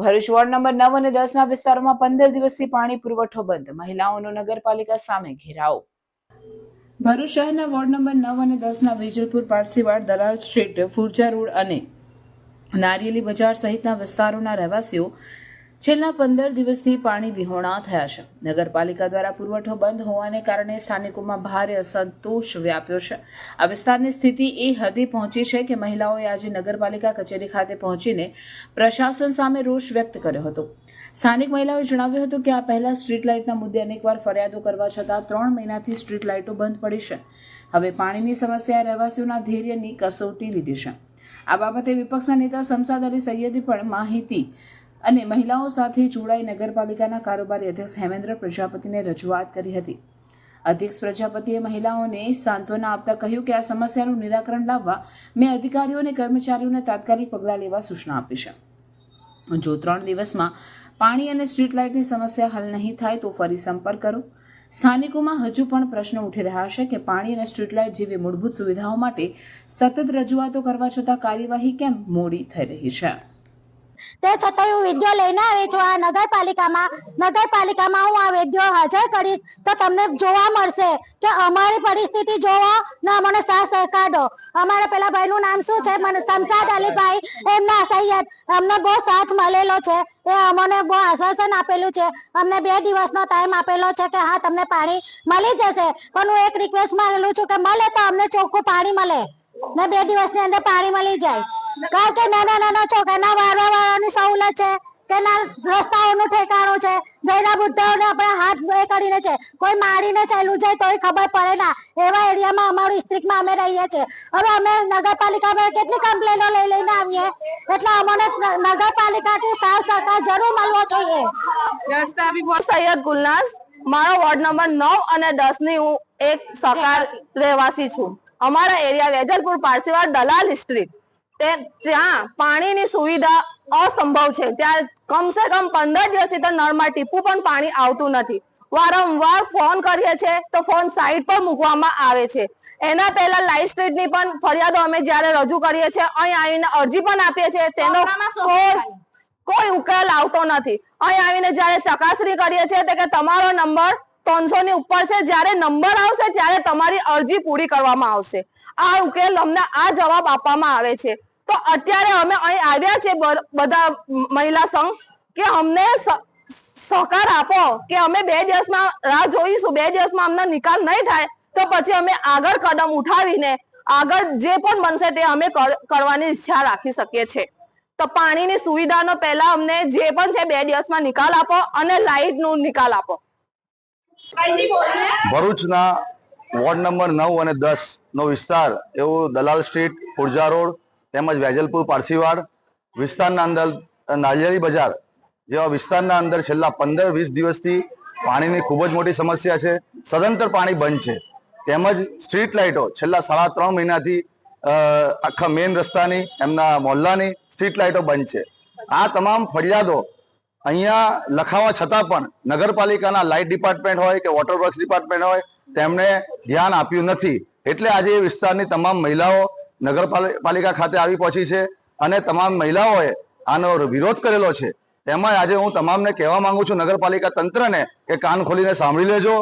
Bharuch ward number નવ અને દસના વિસ્તારોમાં પંદર દિવસથી પાણી પુરવઠો બંધ. મહિલાઓનો નગરપાલિકા સામે ઘેરાવ. ભરૂચ શહેરના વોર્ડ નંબર નવ અને દસના વેજલપુર પારસીવાડ દલાલ સ્ટ્રીટ, ફુરજા રોડ અને નારિયેલી બજાર સહિતના વિસ્તારોના રહેવાસીઓ છેલ્લા પંદર દિવસથી પાણી વિહોણા થયા છે. નગરપાલિકા દ્વારા પુરવઠો બંધ હોવાને કારણે સ્થાનિકોમાં ભારે અસંતોષ વ્યાપ્યો છે. આ વિસ્તારની સ્થિતિ એ હદે પહોંચી છે કે મહિલાઓએ આજે નગરપાલિકા કચેરી ખાતે પહોંચીને પ્રશાસન સામે રોષ વ્યક્ત કર્યો હતો. સ્થાનિક મહિલાઓએ જણાવ્યું હતું કે આ પહેલા સ્ટ્રીટ લાઇટના મુદ્દે અનેકવાર ફરિયાદો કરવા છતાં ત્રણ મહિનાથી સ્ટ્રીટ લાઇટો બંધ પડી છે. હવે પાણીની સમસ્યા રહેવાસીઓના ધૈર્યની કસોટી લીધી છે. આ બાબતે વિપક્ષના નેતા શમસાદ અલી સૈયદે પણ માહિતી અને મહિલાઓ સાથે જોડાઈ નગરપાલિકાના કારોબારી અધ્યક્ષ હેમેન્દ્ર પ્રજાપતિને રજૂઆત કરી હતી. અધ્યક્ષ પ્રજાપતિએ મહિલાઓને સાંત્વના આપતા કહ્યું કે આ સમસ્યાનું નિરાકરણ લાવવા મેં અધિકારીઓ અને કર્મચારીઓને તાત્કાલિક પગલાં લેવા સૂચના આપી છે. જો ત્રણ દિવસમાં પાણી અને સ્ટ્રીટ લાઇટની સમસ્યા હલ નહીં થાય તો ફરી સંપર્ક કરો. સ્થાનિકોમાં હજુ પણ પ્રશ્નો ઉઠી રહ્યા છે કે પાણી અને સ્ટ્રીટ લાઇટ જેવી મૂળભૂત સુવિધાઓ માટે સતત રજૂઆતો કરવા છતાં કાર્યવાહી કેમ મોડી થઈ રહી છે? તે છતાં હું વીડિયો લઈને આવી છું. આ નગરપાલિકામાં નગરપાલિકામાં હું આ વીડિયો હાજર કરીશ તો તમને જોવા મળશે કે અમારી પરિસ્થિતિ જોવો ને અમને સાથ સહકાર. અમારા પેલા ભાઈનું નામ શું છે? મને શમશાદ અલીભાઈ. એમના સૈયદ અમને બહુ સાથ મળેલો છે. એ અમને બહુ આશ્વાસન આપેલું છે. અમને બે દિવસનો ટાઈમ આપેલો છે કે હા, તમને પાણી મળી જશે. પણ હું એક રિક્વેસ્ટ માંગેલું છું કે મળે તો અમને ચોખ્ખું પાણી મળે. ને બે દિવસની અંદર પાણી મળી જાય. કારણ કે નાના નાના છોકરાના વારવા વાળાની સવલત છે, કે ના રસ્તાઓનું ઠેકાણું છે ગયડા બુદ્ધાઓને આપણે હાથ એ કરીને છે, કોઈ મારીને ચાલ્યું જાય તોય ખબર પડે ના. એવા એરિયામાં અમારું ડિસ્ટ્રિક્ટમાં અમે રહીએ છીએ. હવે અમે નગરપાલિકામાં કેટલી કમ્પ્લેનો લઈ લઈને આવીએ? એટલે અમને નગરપાલિકાથી સાફ સહકાર જરૂર મળવો જોઈએ. બી સૈયદ ગુલનાસ. મારો વોર્ડ નંબર નવ અને દસની હું એક સકાર રહેવાસી છું. અમારા એરિયા વેજલપુર પારસીવાડ દલાલ સ્ટ્રીટ ત્યાં પાણીની સુવિધા અસંભવ છે. ત્યાં કમસે કમ પંદર દિવસથી તો નળમાં ટીપું પણ પાણી આવતું નથી. વારંવાર ફોન કરીએ છીએ તો ફોન સાઈડ પર મૂકવામાં આવે છે. એના પહેલા લાઈફ સ્ટ્રીટની પણ ફરિયાદો અમે જ્યારે રજૂ કરીએ છીએ અહીં આવીને અરજી પણ આપીએ છીએ. તેનો કોઈ ઉકેલ આવતો નથી. અહીં આવીને જ્યારે ચકાસણી કરીએ છીએ તો કે તમારો નંબર ત્રણસો ની ઉપર છે. જ્યારે નંબર આવશે ત્યારે તમારી અરજી પૂરી કરવામાં આવશે. આ ઉકેલ અમને આ જવાબ આપવામાં આવે છે. તો અત્યારે અમે અહીં આવ્યા છે બધા મહિલા સંઘ, કે અમને સહકાર આપો, કે અમે બે દિવસમાં રાહ જોઈશું, બે દિવસમાં અમને નિકાલ નહીં થાય, તો પછી અમે આગળ કદમ ઉઠાવીને, આગળ જે પણ બનશે તે અમે કરવાની ઈચ્છા રાખી શકીએ છીએ. તો પાણીની સુવિધાનો પહેલા અમને જે પણ છે બે દિવસમાં નિકાલ આપો અને લાઇટનું નિકાલ આપો. ભરૂચના વોર્ડ નંબર નવ અને દસ નો વિસ્તાર, એવું દલાલ સ્ટ્રીટ, પુરજા રોડ તેમજ વેજલપુર, પારસીવાડ વિસ્તારના અંદર નાળિયેરી બજાર જેવા વિસ્તારના અંદર છેલ્લા પંદર, વીસ દિવસથી પાણીની ખૂબ જ મોટી સમસ્યા છે. સદંતર પાણી બંધ છે. તેમજ સ્ટ્રીટ લાઇટો છેલ્લા સાડા ત્રણ મહિનાથી આખા મેઇન રસ્તાની, એમના મોહલ્લાની સ્ટ્રીટ લાઇટો બંધ છે. આ તમામ ફરિયાદો અહીંયા લખાવા છતાં પણ નગરપાલિકાના લાઇટ ડિપાર્ટમેન્ટ હોય કે વોટર વર્ક્સ ડિપાર્ટમેન્ટ હોય તેમણે ધ્યાન આપ્યું નથી. એટલે આજે એ વિસ્તારની તમામ મહિલાઓ નગરપાલિકા ખાતે આવી પહોંચી છે અને તમામ મહિલાઓએ આનો વિરોધ કરેલો છે. તેમાં આજે હું તમામને કહેવા માંગુ છું, નગરપાલિકા તંત્રને કે કાન ખોલીને સાંભળી લેજો.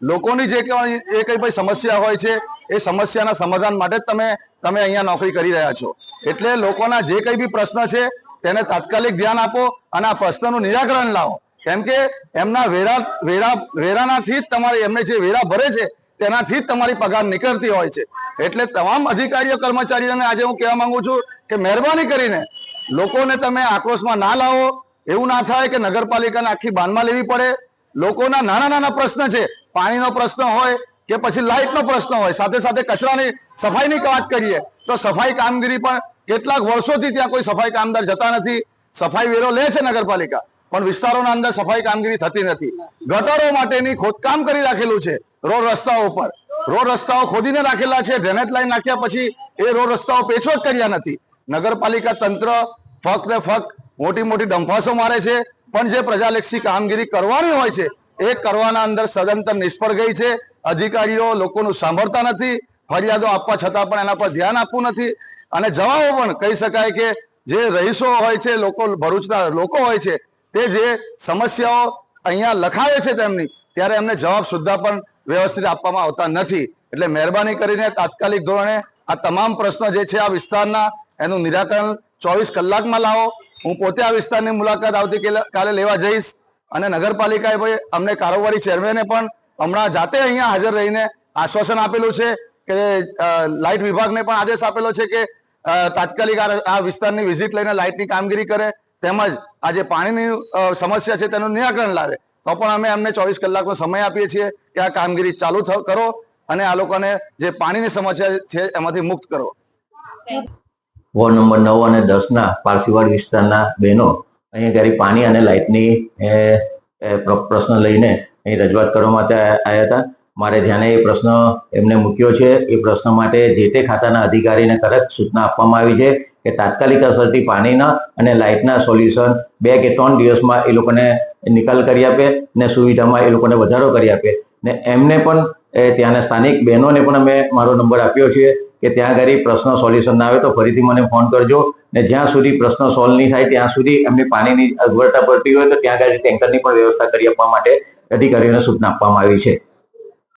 લોકોની જે કહેવાય એ કઈ ભાઈ સમસ્યા હોય છે, એ સમસ્યાના સમાધાન માટે જ તમે તમે અહીંયા નોકરી કરી રહ્યા છો. એટલે લોકોના જે કંઈ બી પ્રશ્ન છે, તેને તાત્કાલિક ધ્યાન આપો અને આ પ્રશ્નનું નિરાકરણ લાવો. કેમ કે એમના વેરા વેરા, વેરાનાથી જ તમારે એમને જે વેરા ભરે છે તેનાથી જ તમારી પગાર નીકળતી હોય છે. એટલે તમામ અધિકારીઓ, કર્મચારીઓને આજે હું કહેવા માંગુ છું કે મહેરબાની કરીને લોકોને તમે આક્રોશમાં ના લાવો. એવું ના થાય કે નગરપાલિકાને આખી બાનમાં લેવી પડે. લોકોના નાના નાના પ્રશ્ન છે. પાણીનો પ્રશ્ન હોય કે પછી લાઇટનો પ્રશ્ન હોય. સાથે સાથે કચરાની સફાઈની વાત કરીએ તો સફાઈ કામગીરી પણ કેટલાક વર્ષોથી ત્યાં કોઈ સફાઈ કામદાર જતા નથી. સફાઈ વેરો લે છે નગરપાલિકા, પણ વિસ્તારોના અંદર સફાઈ કામગીરી થતી નથી. ગટરો માટેની ખોદકામ કરી રાખેલું છે. રોડ રસ્તાઓ પર રોડ રસ્તાઓ ખોદીને રાખેલા છે ડ્રેનેજ લાઈન નાખ્યા પછી એ રોડ રસ્તાઓ પેચવટ કર્યા નથી. નગરપાલિકા તંત્ર ફક્ત ને ફક્ત મોટી મોટી ડંફાસો મારે છે, પણ જે પ્રજાલક્ષી કામગીરી કરવાની હોય છે, એ કરવાના અંદર સદંતર નિષ્ફળ ગઈ છે. અધિકારીઓ લોકોનું સાંભળતા નથી, ફરિયાદો આપવા છતાં પણ એના પર ધ્યાન આપવું નથી અને જવાબો પણ કહી શકાય કે જે રહીશો હોય છે, લોકો ભરૂચના લોકો હોય છે, તે જે સમસ્યાઓ અહીંયા લખાવે છે તેમની, ત્યારે એમને જવાબ સુદ્ધા પણ વ્યવસ્થિત આપવામાં આવતા નથી. એટલે મહેરબાની કરીને તાત્કાલિક ધોરણે આ તમામ પ્રશ્નો જે છે આ વિસ્તારના, એનું નિરાકરણ ચોવીસ કલાકમાં લાવો. હું પોતે આ વિસ્તારની મુલાકાત આવતી કાલે લેવા જઈશ અને નગરપાલિકાએ ભાઈ અમને કારોબારી ચેરમેને પણ હમણાં જાતે અહીંયા હાજર રહીને આશ્વાસન આપેલું છે કે લાઇટ વિભાગને પણ આદેશ આપેલો છે કે તાત્કાલિક આ વિસ્તારની વિઝિટ લઈને લાઇટની કામગીરી કરે. તેમજ આ જે પાણીની સમસ્યા છે તેનું નિરાકરણ લાવે. તો પણ અમે અમને ચોવીસ કલાકનો સમય આપીએ છીએ કે આ કામગીરી ચાલુ કરો અને આ લોકોને જે પાણીની સમસ્યા છે એમાંથી મુક્ત કરો. વોર્ડ નંબર નવ અને દસના પારસીવાડ વિસ્તારના બહેનો અહીંયા ઘરે પાણી અને લાઇટની પ્રશ્ન લઈને અહીં રજૂઆત કરવા માટે આવ્યા હતા. મારે ધ્યાને એ પ્રશ્ન એમને મૂક્યો છે. એ પ્રશ્ન માટે જે તે ખાતાના અધિકારીને કડક સૂચના આપવામાં આવી છે. કે તાત્કાલિક અસરથી પાણીના અને લાઇટના સોલ્યુશન બે કે ત્રણ દિવસમાં એ લોકોને નિકાલ કરી આપે ને સુવિધામાં એ લોકોને વધારો કરી આપે. ને એમને પણ ત્યાંના સ્થાનિક બહેનોને પણ અમે મારો નંબર આપ્યો છે કે ત્યાં આગળ પ્રશ્ન સોલ્યુશન ના આવે તો ફરીથી મને ફોન કરજો. ને જ્યાં સુધી પ્રશ્ન સોલ્વ નહીં થાય ત્યાં સુધી એમની પાણીની અગવડતા પડતી હોય તો ત્યાં આગળ ટેન્કરની પણ વ્યવસ્થા કરી આપવા માટે અધિકારીઓને સૂચના આપવામાં આવી છે.